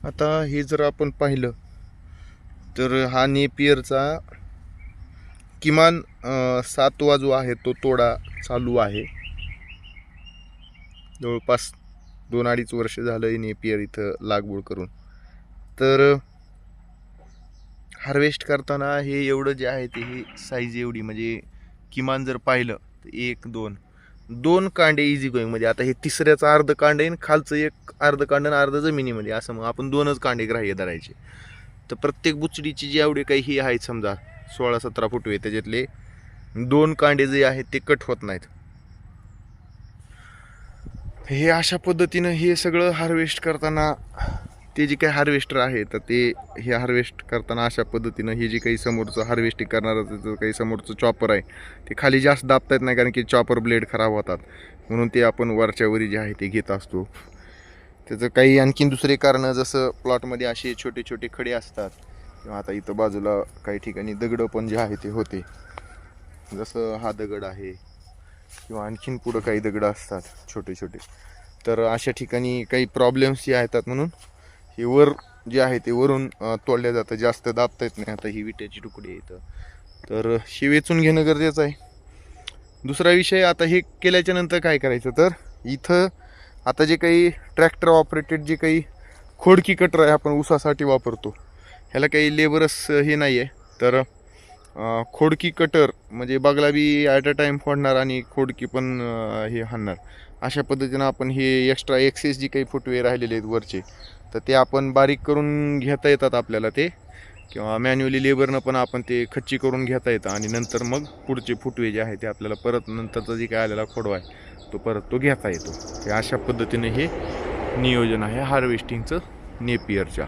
आता हे जर आपण पाहिलं तर हा नेपियरचा किमान सातवा जो आहे तो तोडा चालू आहे. जवळपास दोन अडीच वर्ष झालं नेपियर इथं लागवड करून. तर हार्वेस्ट करताना हे एवढं जे आहे ते ही साईज एवढी म्हणजे किमान जर पाहिलं तर एक दोन दोन कांडे इझी गोईंग आता हे तिसऱ्याचं अर्ध कांडे आणि खालचं एक अर्ध कांड आणि अर्ध जमिनीमध्ये. असं मग आपण दोनच कांडे ग्राह्य धरायचे. तर प्रत्येक बुचडीची जी एवढे काही ही आहेत समजा सोळा सतरा फुटवे त्याच्यातले दोन कांडे जे आहेत ते कट होत नाहीत. हे अशा पद्धतीनं हे सगळं हार्वेस्ट करताना ते जे काही हार्वेस्टर आहे तर ते हे हार्वेस्ट करताना अशा पद्धतीनं हे जे काही समोरचं हार्वेस्टिंग करणारं त्याचं काही समोरचं चॉपर आहे ते खाली जास्त दाबता येत नाही कारण की चॉपर ब्लेड खराब होतात. म्हणून ते आपण वरच्यावरी जे आहे ते घेत असतो. त्याचं काही आणखीन दुसरे कारणं जसं प्लॉटमध्ये असे छोटे छोटे खडे असतात किंवा आता इथं बाजूला काही ठिकाणी दगडं पण जे आहे ते होते. जसं हा दगड आहे किंवा आणखीन पुढं काही दगडं असतात छोटे छोटे. तर अशा ठिकाणी काही प्रॉब्लेम्स जे येतात म्हणून हे वर जे आहे ते वरून तोडल्या जातं. जास्त दाबता येत नाही. आता ही विट्याची तुकडी आहे इथं. तर हे वेचून घेणं गरजेचं आहे. दुसरा विषय आता हे केल्याच्यानंतर काय करायचं? तर इथं आता जे काही ट्रॅक्टर ऑपरेटेड जे काही खोडकी कटर आहे आपण ऊसासाठी वापरतो. ह्याला काही लेबरस हे नाही आहे तर खोडकी कटर म्हणजे बागला बी ॲट अ टाईम फोडणार आणि खोडकी पण हे हाणणार. अशा पद्धतीनं आपण हे एक्स्ट्रा एक्सेस जी काही फुटवे राहिलेले आहेत वरचे तर ते आपण बारीक करून घेता येतात आपल्याला ते. किंवा मॅन्युअली लेबरनं पण आपण ते खच्ची करून घेता येतं. आणि नंतर मग पुढचे फुटवे जे आहे ते आपल्याला परत नंतरचा जे काय आलेला खोडवा आहे तो परत तो घेता येतो. हे अशा पद्धतीने हे नियोजन आहे हार्वेस्टिंगचं नेपियरच्या